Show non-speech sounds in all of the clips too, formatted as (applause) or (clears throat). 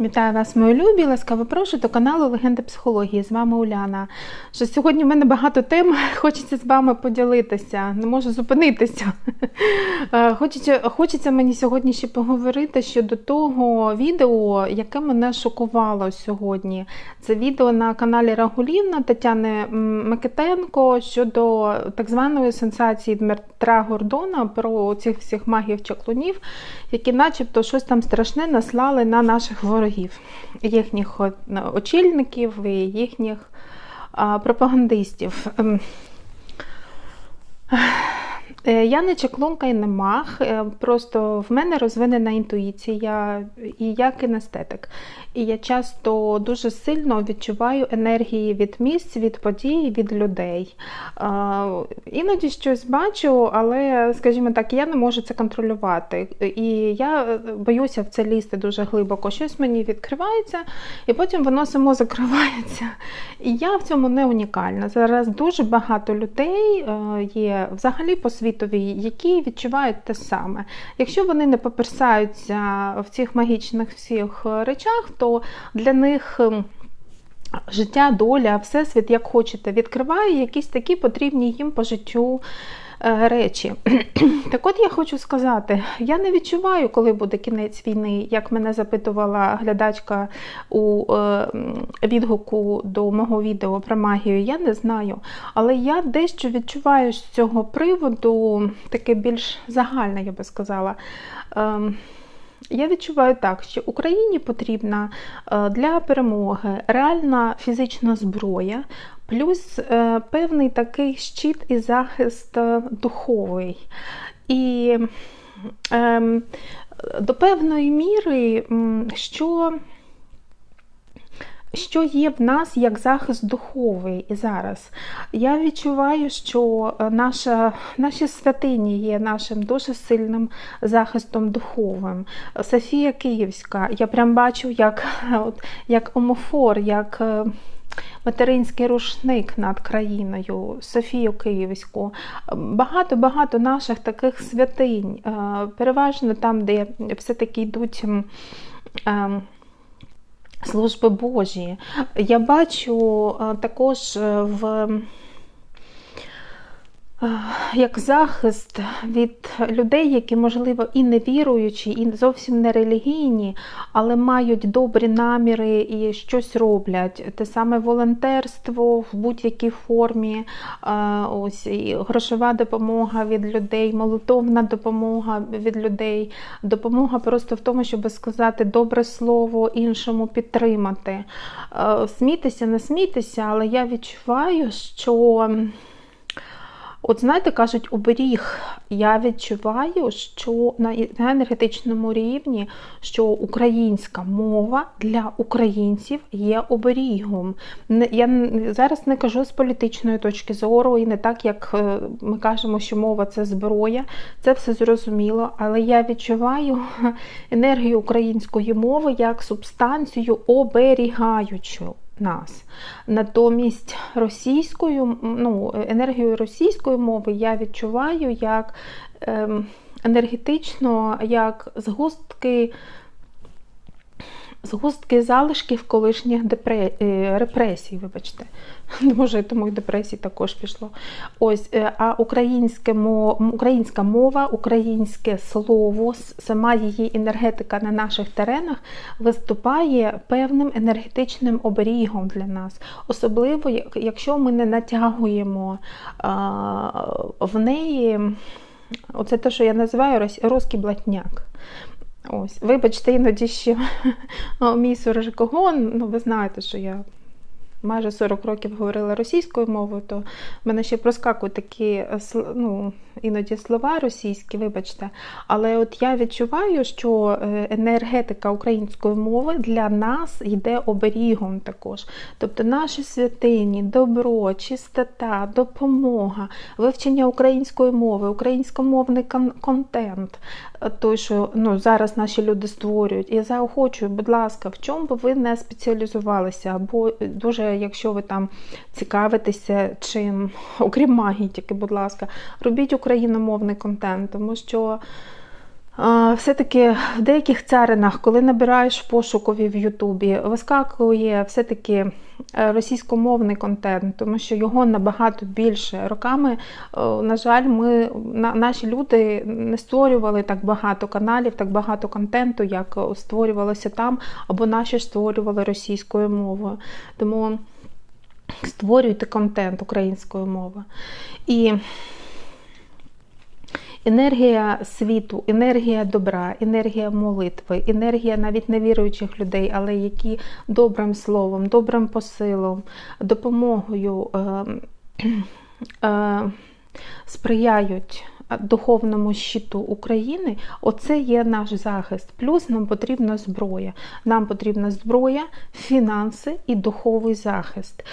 Вітаю вас, мої любі! Ласкаво прошу до каналу Легенди психології. З вами Уляна. Що Сьогодні в мене багато тем, (laughs) хочеться з вами поділитися, не можу зупинитися. (laughs) Хочеться хочеться мені сьогодні ще поговорити щодо того відео, яке мене шокувало сьогодні. Це відео на каналі Рагулівна Тетяни Микитенко щодо так званої сенсації Дмитра Гордона про цих всіх магів-чаклунів, які начебто щось там страшне наслали на наших ворогів ворогів, їхніх очільників і їхніх пропагандистів. Е, я не чаклунка і не мах, е, просто в мене розвинена інтуїція і я кінестетик. І я часто дуже сильно відчуваю енергії від місць, від подій, від людей. Іноді щось бачу, але, скажімо так, я не можу це контролювати. І я боюся в це лізти дуже глибоко. Щось мені відкривається, і потім воно само закривається. І я в цьому не унікальна. Зараз дуже багато людей е, є взагалі по світу світові, які відчувають те саме. Якщо вони не поперсаються в цих магічних всіх речах, то для них. Ем, життя, доля, всесвіт, як хочете, відкриває якісь такі потрібні їм по життю речі. (clears throat) Так от я хочу сказати, я не відчуваю, коли буде кінець війни, як мене запитувала глядачка у е, відгуку до мого відео про магію, я не знаю. Але я дещо відчуваю з цього приводу, таке більш загальне, я би сказала. Ем, я відчуваю так, що Україні потрібна е, для перемоги реальна фізична зброя, плюс е, певний такий щит і захист е, духовий. І ем, до певної міри, що що є в нас як захист духовий і зараз. Я відчуваю, що е, наша, наші святині є нашим дуже сильним захистом духовим. Софія Київська, я прям бачу, як, (laughs) от, як омофор, як. Е, материнський рушник над країною, Софію Київську, багато-багато наших таких святинь, е, переважно там, де все-таки йдуть служби Божі. Я бачу е, також е, в як захист від людей, які, можливо, і не віруючі, і зовсім не релігійні, але мають добрі наміри і щось роблять. Те саме волонтерство в будь-якій формі, ось і грошова допомога від людей, молитовна допомога від людей, допомога просто в тому, щоб сказати добре слово іншому підтримати. Смійтеся, не смійтеся, але я відчуваю, що. От знаєте, кажуть, оберіг. Я відчуваю, що на енергетичному рівні що українська мова для українців є оберігом. Я зараз не кажу з політичної точки зору, і не так, як е, ми кажемо, що мова це зброя, це все зрозуміло, але я відчуваю (laughs) енергію української мови як субстанцію оберігаючу нас. Натомість російською, ну, енергію російської мови я відчуваю як ем, енергетично, як згустки згустки залишків колишніх депре... Е, репресій, вибачте. (laughs) Може, тому і депресії також пішло. Ось, е, А українська мова, українське слово, сама її енергетика на наших теренах виступає певним енергетичним оберігом для нас. Особливо, якщо ми не натягуємо в неї. Оце те, що я називаю русський блатняк. Ось, Вибачте, іноді ще (laughs) мій суржикогон, ну ви знаєте, що я майже 40 років говорила російською мовою, то в мене ще проскакують такі е, ну, іноді слова російські, вибачте. Але от я відчуваю, що е, енергетика української мови для нас йде оберігом також. Тобто наші святині, добро, чистота, допомога, вивчення української мови, українськомовний контент, е, той, що ну, зараз наші люди створюють. Я заохочую, будь ласка, в чому би ви не спеціалізувалися, або дуже якщо ви там цікавитеся чим, окрім магії, тільки, будь ласка, робіть україномовний контент, тому що. Все-таки в деяких царинах, коли набираєш пошукові в Ютубі, вискакує все-таки е, російськомовний контент, тому що його набагато більше. Роками, е, на жаль, ми, наші люди не створювали так багато каналів, так багато контенту, як створювалося там, або наші створювали російською мовою. Тому створюйте контент українською мовою. І енергія світу, енергія добра, енергія молитви, енергія навіть невіруючих людей, але які добрим словом, добрим посилом, допомогою е, (clears throat) е, сприяють духовному щиту України, оце є наш захист. Плюс нам потрібна зброя. Нам потрібна зброя, фінанси і духовий захист.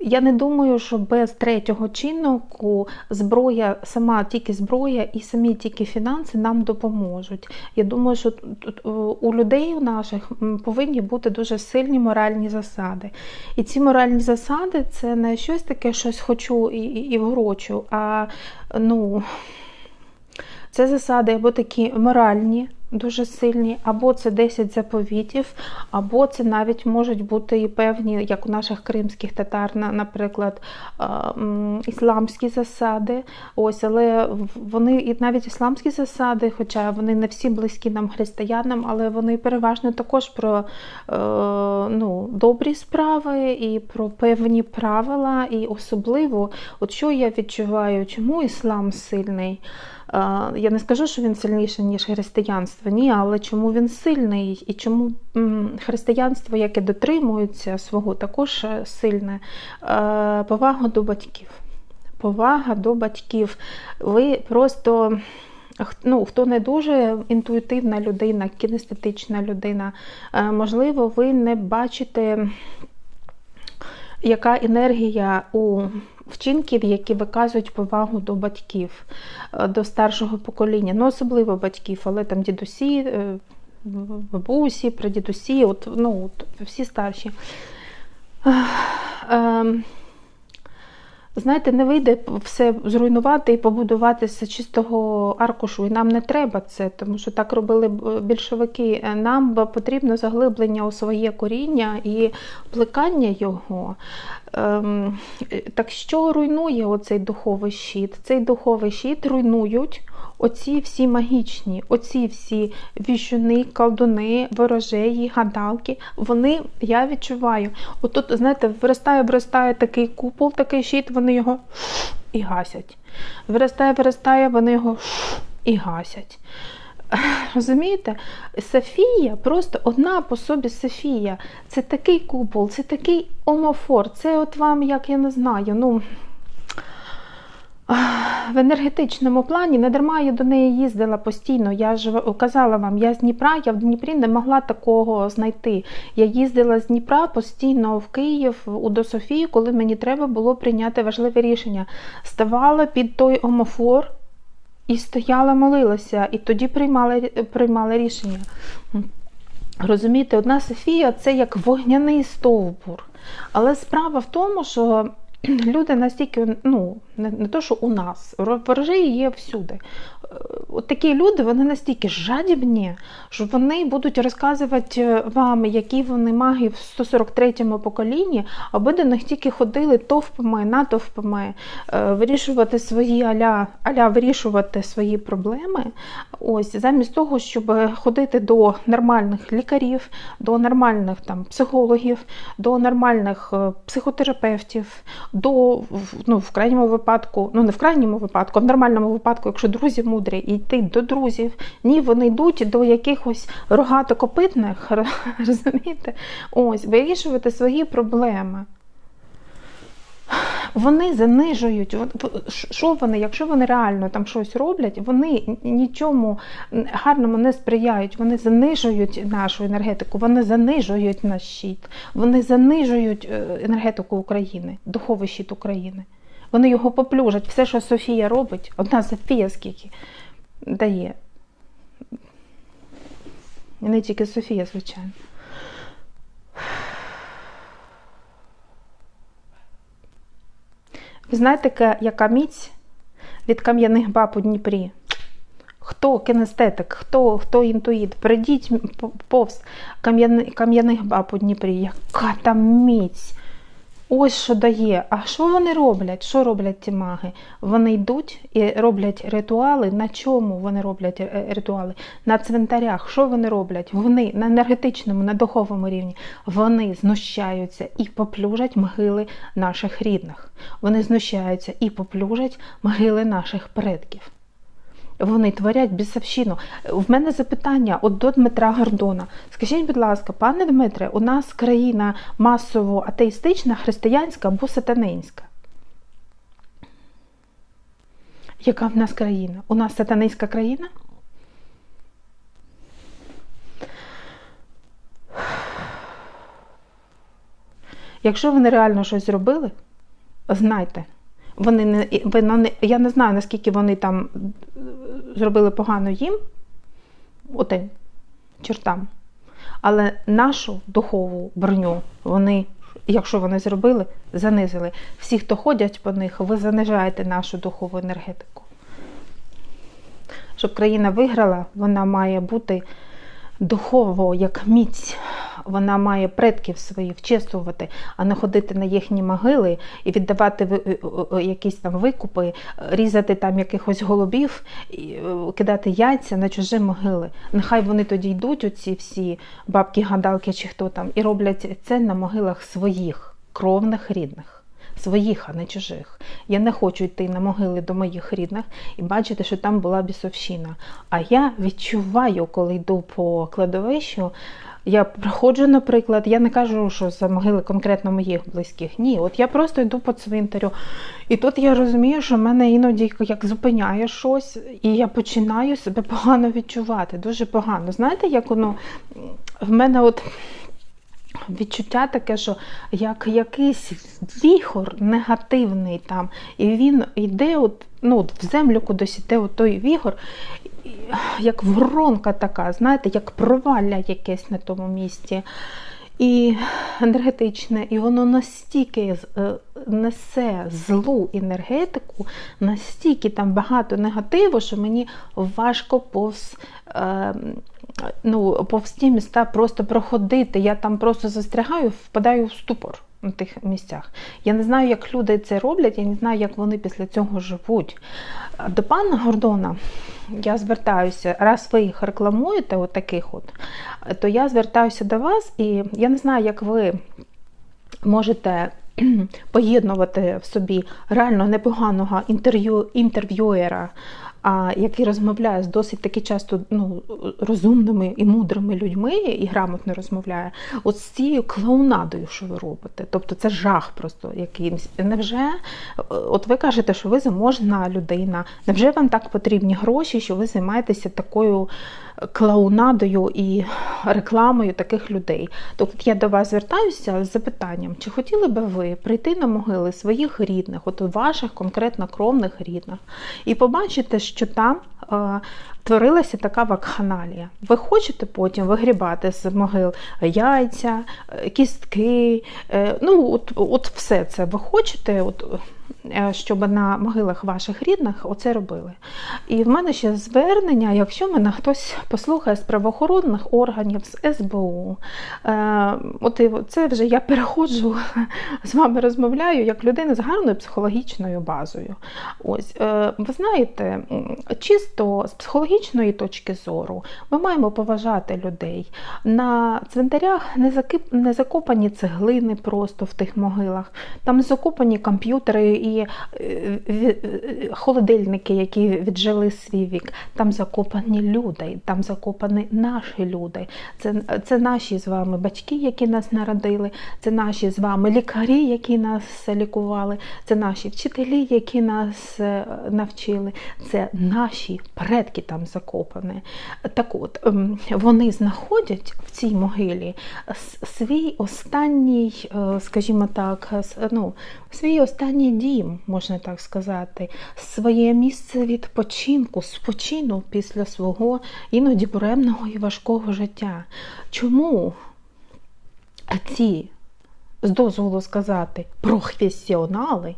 Я не думаю, що без третього чиннику зброя, сама тільки зброя і самі тільки фінанси нам допоможуть. Я думаю, що е, у людей у наших повинні бути дуже сильні моральні засади. І ці моральні засади це не щось таке, щось хочу і, і, і врочу, а ну. Це засади або такі моральні, дуже сильні, або це 10 заповітів, або це навіть можуть бути і певні, як у наших кримських татар, наприклад, ісламські засади. Ось, але вони і навіть ісламські засади, хоча вони не всі близькі нам християнам, але вони переважно також про е, ну, добрі справи і про певні правила. І особливо, от що я відчуваю, чому іслам сильний. Я не скажу, що він сильніший, ніж християнство, ні, але чому він сильний і чому християнство, яке дотримується свого, також е, сильне. Повага до батьків. Повага до батьків. Ви просто. Ну, хто не дуже інтуїтивна людина, кінестетична людина, е, можливо, ви не бачите яка енергія у вчинків, які виказують повагу до батьків, е, до старшого покоління, ну особливо батьків, але там дідусі, е, бабусі, прадідусі, от, ну, от, всі старші. Знаєте, не вийде все зруйнувати і побудувати з чистого аркушу. І нам не треба це, тому що так робили більшовики. Нам потрібно заглиблення у своє коріння і плекання його. Ем, Так що руйнує оцей духовий щит? Цей духовий щит руйнують оці всі магічні, оці всі віщуни, колдуни, ворожеї, гадалки. Вони, я відчуваю, отут, знаєте, виростає, виростає такий купол, такий щит, вони його і гасять. Виростає, виростає, вони його і гасять. (laughs) Розумієте? Софія, просто одна по собі Софія. Це такий купол, це такий омофор. Це от вам, як я не знаю, ну. В енергетичному плані не дарма я до неї їздила постійно. Я ж казала вам, я з Дніпра, я в Дніпрі не могла такого знайти. Я їздила з Дніпра постійно в Київ у до Софії, коли мені треба було прийняти важливе рішення. Ставала під той омофор і стояла, молилася, і тоді приймала, приймала рішення. Розумієте, одна Софія це як вогняний стовбур. Але справа в тому, що (clears throat) люди настільки, ну, не, не то, що у нас, ворожі є всюди. Е, От такі люди, вони настільки жадібні, що вони будуть розказувати вам, які вони маги в 143-му поколінні, аби до них тільки ходили товпами, натовпами, е, вирішувати свої аля, аля вирішувати свої проблеми. Ось замість того, щоб ходити до нормальних лікарів, до нормальних там психологів, до нормальних е, психотерапевтів, до ну, в крайньому випадку, ну не в крайньому випадку, а в нормальному випадку, якщо друзі мудрі, йти до друзів. Ні, вони йдуть до якихось рогатокопитних, (laughs) розумієте? Ось, вирішувати свої проблеми. Вони занижують, що вони, якщо вони реально там щось роблять, вони нічому гарному не сприяють, вони занижують нашу енергетику, вони занижують наш щит, вони занижують е, енергетику України, духовий щит України. Вони його поплюжать. Все, що Софія робить, одна Софія скільки дає. І не тільки Софія, звичайно. Знаєте, яка- міць від кам'яних баб у Дніпрі? Хто кінестетик, хто хто інтуїт, прийдіть повз кам'яних баб у Дніпрі, яка там міць. Ось що дає. А що вони роблять? Що роблять ці маги? Вони йдуть і роблять ритуали. На чому вони роблять е, ритуали? На цвинтарях. Що вони роблять? Вони на енергетичному, на духовному рівні вони знущаються і поплюжать могили наших рідних. Вони знущаються і поплюжать могили наших предків. Вони творять бісовщину. В мене запитання от до Дмитра Гордона. Скажіть, будь ласка, пане Дмитре, у нас країна масово атеїстична, християнська або сатанинська? Яка в нас країна? У нас сатанинська країна? Якщо вони реально щось зробили, знайте. Вони не я не знаю, наскільки вони там зробили погано їм, отим чортам. Але нашу духову броню вони, якщо вони зробили, занизили. Всі, хто ходять по них, ви занижаєте нашу духову енергетику. Щоб країна виграла, вона має бути духово як міць вона має предків своїх вчесувати, а не ходити на їхні могили і віддавати е, е, якісь там викупи, різати там якихось голубів, е, кидати яйця на чужі могили. Нехай вони тоді йдуть, оці всі бабки, гадалки чи хто там, і роблять це на могилах своїх кровних рідних. Своїх, а не чужих. Я не хочу йти на могили до моїх рідних і бачити, що там була бісовщина. А я відчуваю, коли йду по кладовищу, я проходжу, наприклад, я не кажу, що за могили конкретно моїх близьких. Ні, от я просто йду по цвинтарю. І тут я розумію, що в мене іноді як зупиняє щось, і я починаю себе погано відчувати. Дуже погано. Знаєте, як воно в мене от. Відчуття таке, що як якийсь віхор негативний там, і він йде от, ну, в землю кудись йде от той віхор, як воронка така, знаєте, як провалля якесь на тому місці. І енергетичне, і воно настільки е, несе злу енергетику, настільки там багато негативу, що мені важко повз е, ну, повз ті міста просто проходити. Я там просто застрягаю, впадаю в ступор на тих місцях. Я не знаю, як люди це роблять, я не знаю, як вони після цього живуть. До пана Гордона я звертаюся, раз ви їх рекламуєте, от от, то я звертаюся до вас, і я не знаю, як ви можете. Поєднувати в собі реально непоганого інтерв'ю інтерв'юера який розмовляє з досить таки часто ну, розумними і мудрими людьми, і грамотно розмовляє, от з цією клоунадою, що ви робите. Тобто це жах просто якимсь. Невже, от ви кажете, що ви заможна людина, невже вам так потрібні гроші, що ви займаєтеся такою клоунадою і рекламою таких людей? Тобто я до вас звертаюся з запитанням, чи хотіли би ви прийти на могили своїх рідних, от ваших конкретно кровних рідних, і побачити, що там е, творилася така вакханалія. Ви хочете потім вигрібати з могил яйця, е, кістки, е, ну от от все це ви хочете, от, щоб на могилах ваших рідних оце робили. І в мене ще звернення, якщо мене хтось послухає з правоохоронних органів, з СБУ, от це вже я переходжу (laughs) з вами розмовляю як людина з гарною психологічною базою. Ось, Ви знаєте, чисто з психологічної точки зору ми маємо поважати людей. На цвинтарях не закопані цеглини просто в тих могилах, там закопані комп'ютери і е, е, холодильники, які віджили свій вік. Там закопані люди, там закопані наші люди. Це, Це наші з вами батьки, які нас народили, це наші з вами лікарі, які нас лікували, це наші вчителі, які нас е, навчили, це наші предки там закопане. Так от, ем, вони знаходять в цій могилі свій останній, скажімо так, ну, свій останній дім, можна так сказати, своє місце відпочинку, спочину після свого іноді буремного і важкого життя. Чому ці, з дозволу сказати, професіонали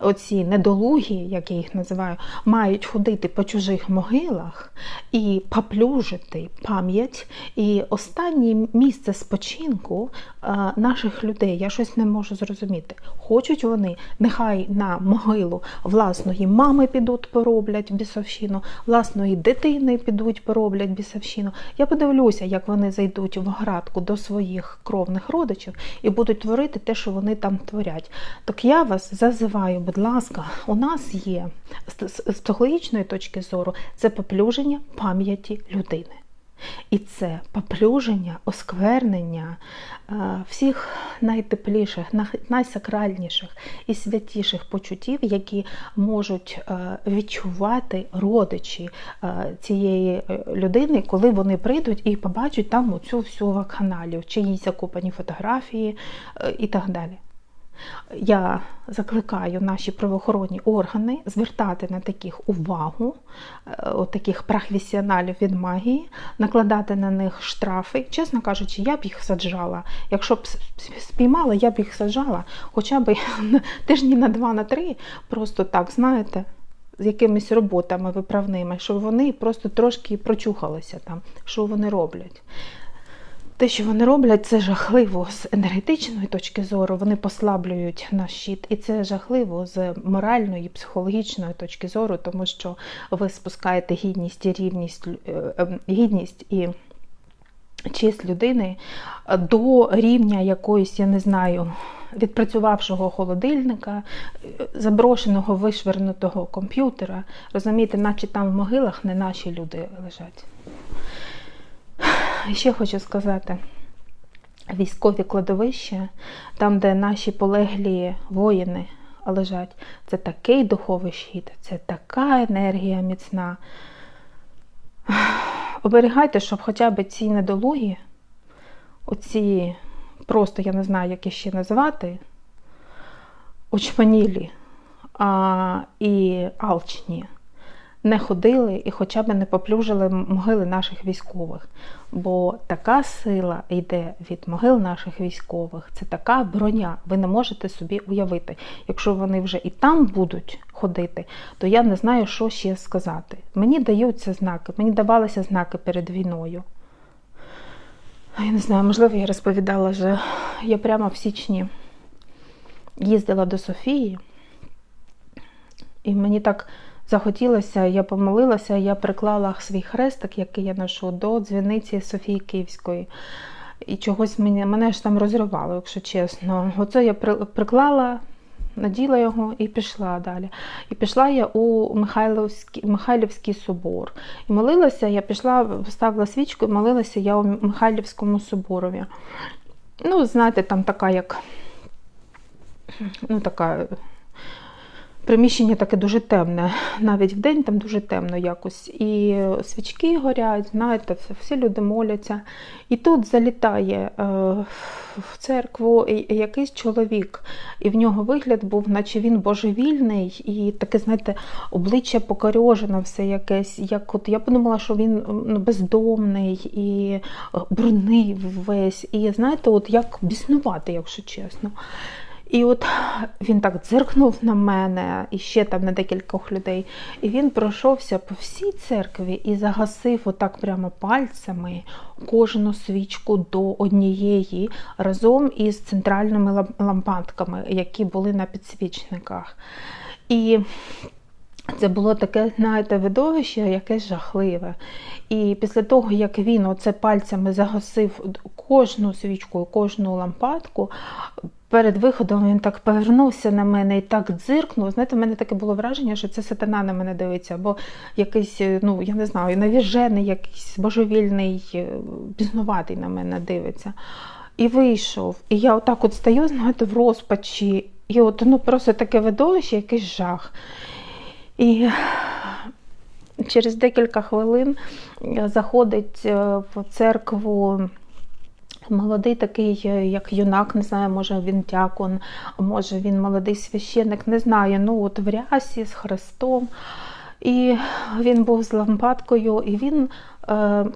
оці недолугі, як я їх називаю, мають ходити по чужих могилах і поплюжити пам'ять. І останнє місце спочинку е, наших людей, я щось не можу зрозуміти. Хочуть вони, нехай на могилу власної мами підуть, пороблять бісовщину, власної дитини підуть, пороблять бісовщину. Я подивлюся, як вони зайдуть в градку до своїх кровних родичів і будуть творити те, що вони там творять. Так я вас зазиваю будь ласка, у нас є з психологічної точки зору це поплюження пам'яті людини. І це поплюження, осквернення е, всіх найтепліших, найсакральніших і святіших почуттів, які можуть е, відчувати родичі е, цієї людини, коли вони прийдуть і побачать там оцю всю вакханалію, чиїсь закопані фотографії і так далі. Я закликаю наші правоохоронні органи звертати на таких увагу, е, от таких професіоналів від магії, накладати на них штрафи. Чесно кажучи, я б їх саджала. Якщо б спіймала, я б їх саджала хоча б (laughs) тижні на два, на три, просто так, знаєте. З якимись роботами виправними, щоб вони просто трошки прочухалися там, що вони роблять. Те, що вони роблять, це жахливо з енергетичної точки зору. Вони послаблюють наш щит, і це жахливо з моральної, психологічної точки зору, тому що ви спускаєте гідність і рівність, е, ем, гідність і честь людини до рівня якоїсь, я не знаю, відпрацювавшого холодильника, заброшеного вишвернутого комп'ютера. Розумієте, наче там в могилах не наші люди лежать ще хочу сказати: військові кладовища, там, де наші полеглі воїни лежать, це такий духовий щит, це така енергія міцна. Оберігайте, щоб хоча б ці недолугі, оці, просто я не знаю, як їх ще назвати, очманілі а, і алчні не ходили і хоча б не поплюжили могили наших військових. Бо така сила йде від могил наших військових, це така броня. Ви не можете собі уявити. Якщо вони вже і там будуть ходити, то я не знаю, що ще сказати. Мені даються знаки, мені давалися знаки перед війною. Я не знаю, можливо, я розповідала, що я прямо в січні їздила до Софії, і мені так захотілося, я помолилася, я приклала свій хрестик, який я ношу, до дзвіниці Софії Київської. І чогось мене, мене ж там розривало, якщо чесно. Оце я приклала, наділа його і пішла далі. І пішла я у Михайлівський, Михайлівський собор. І молилася, я пішла, поставила свічку і молилася я у Михайлівському соборові. Ну, знаєте, там така як ну, така Приміщення таке дуже темне, навіть в день там дуже темно якось. І свічки горять, знаєте, всі люди моляться. І тут залітає е, в церкву якийсь чоловік, і в нього вигляд був, наче він божевільний, і таке, знаєте, обличчя покорьожено все якесь. Як от Я подумала, що він ну, бездомний і брудний весь. І знаєте, от як біснувати, якщо чесно. І от він так дзиркнув на мене і ще там на декількох людей. І він пройшовся по всій церкві і загасив отак прямо пальцями кожну свічку до однієї разом із центральними лампадками, які були на підсвічниках. І це було таке, знаєте, видовище, якесь жахливе. І після того, як він оце пальцями загасив кожну свічку, кожну лампадку, перед виходом він так повернувся на мене і так дзиркнув. Знаєте, в мене таке було враження, що це сатана на мене дивиться, або якийсь, ну, я не знаю, навіжений, якийсь божевільний, е, бізнуватий на мене дивиться. І вийшов. І я отак от стою, знаєте, в розпачі. І от ну, просто таке видовище, якийсь жах. І через декілька хвилин заходить е, в церкву. Молодий такий, е, як юнак, не знаю, може він дякон, може він молодий священник, не знаю. Ну, от в рясі з Христом. І він був з лампадкою, і він е,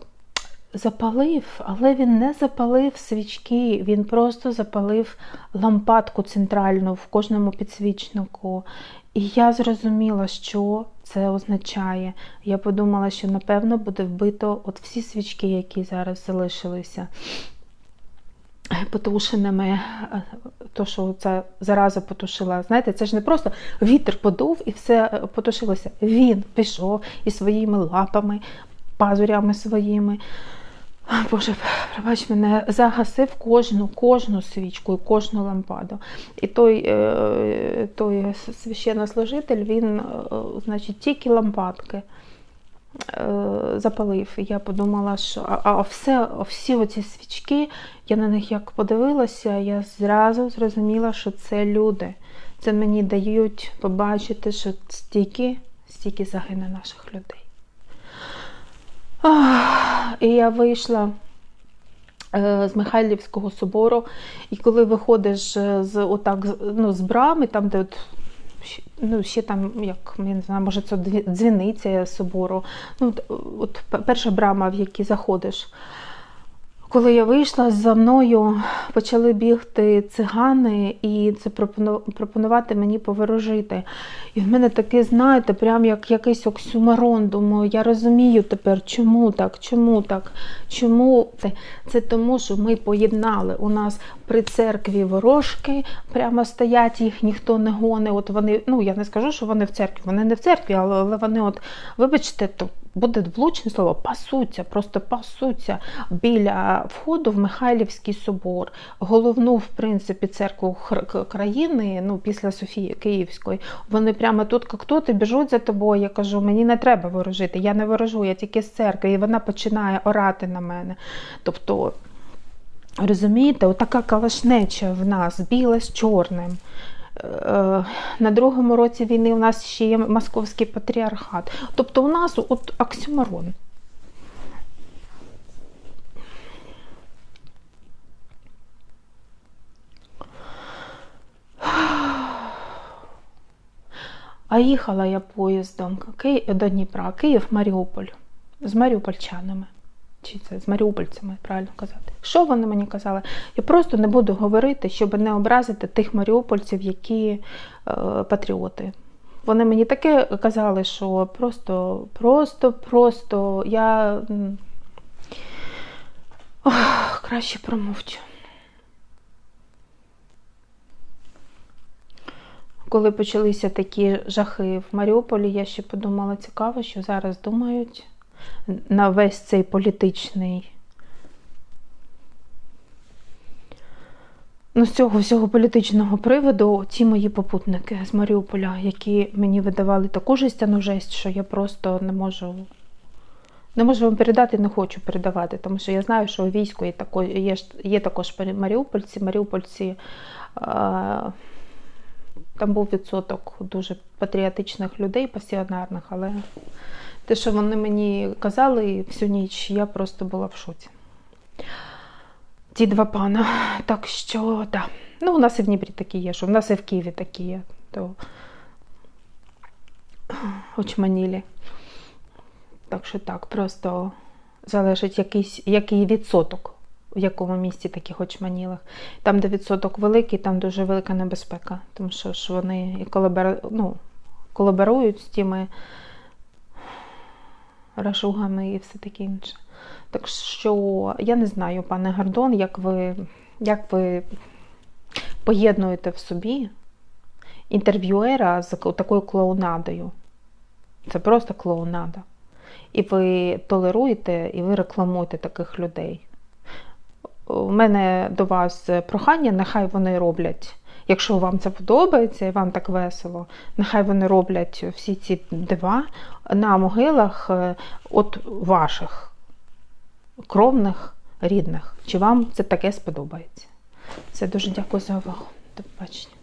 запалив, але він не запалив свічки, він просто запалив лампадку центральну в кожному підсвічнику. І я зрозуміла, що це означає. Я подумала, що напевно буде вбито от всі свічки, які зараз залишилися потушеними, то, що ця зараза потушила. Знаєте, це ж не просто вітер подув і все потушилося. Він пішов із своїми лапами, пазурями своїми. Боже, пробач мене, загасив кожну кожну свічку і кожну лампаду. І той е, той священнослужитель, він, е, значить, тільки лампадки е, запалив. І я подумала, що а, а все, всі оці свічки, я на них як подивилася, я зразу зрозуміла, що це люди. Це мені дають побачити, що стільки, стільки загине наших людей. І я вийшла е, з Михайлівського собору, і коли виходиш е, з отак, ну, з брами, там, де от, ну, ще там, як я не знаю, може це дзвіниця собору, ну, от перша брама, в якій заходиш. Коли я вийшла, за мною почали бігти цигани і це пропонувати мені поворожити. І в мене таке, знаєте, прям як якийсь оксюмарон. Думаю, я розумію тепер, чому так, чому так, чому це? Тому, що ми поєднали. У нас при церкві ворожки прямо стоять, їх ніхто не гоне. От вони, ну я не скажу, що вони в церкві, вони не в церкві, але вони, от, вибачте, то буде влучне слово, пасуться, просто пасуться біля входу в Михайлівський собор, головну, в принципі, церкву країни, ну, після Софії Київської. Вони прямо тут, як тут, і біжуть за тобою. Я кажу, мені не треба ворожити, я не ворожу, я тільки з церкви, і вона починає орати на мене. Тобто, розумієте, отака калашнеча в нас, біле з чорним. Е, на другому році війни у нас ще є московський патріархат. Тобто у нас от оксюмарон. А їхала я поїздом до Дніпра, Київ, Маріуполь з маріупольчанами. Чи це з маріупольцями, правильно казати? Що вони мені казали? Я просто не буду говорити, щоб не образити тих маріупольців, які е, патріоти. Вони мені таке казали, що просто, просто, просто я Ох, краще промовчу. Коли почалися такі жахи в Маріуполі, я ще подумала, цікаво, що зараз думають на весь цей політичний. Ну, з цього всього політичного приводу ці мої попутники з Маріуполя, які мені видавали таку жестяну жесть, що я просто не можу не можу вам передати, не хочу передавати, тому що я знаю, що у війську є тако, є, є також маріупольці. Маріупольці а, там був відсоток дуже патріотичних людей, пасіонарних, але те, що вони мені казали всю ніч, я просто була в шоці. Ті два пана. Так що. Да. Ну, у нас і в Дніпрі такі є, що в нас і в Києві такі є, то очманілі. Так що так, просто залежить якийсь, який відсоток, в якому місці таких очманілих. Там, де відсоток великий, там дуже велика небезпека, тому що ж вони і колабору... ну, з тими рашугами і все таке інше. Так що я не знаю, пане Гордон, як ви, як ви поєднуєте в собі інтерв'юера з такою клоунадою. Це просто клоунада. І ви толеруєте, і ви рекламуєте таких людей. У мене до вас прохання, нехай вони роблять. Якщо вам це подобається і вам так весело, нехай вони роблять всі ці дива на могилах е, от ваших кровних, рідних. Чи вам це таке сподобається? Все, дуже дякую за увагу. До побачення.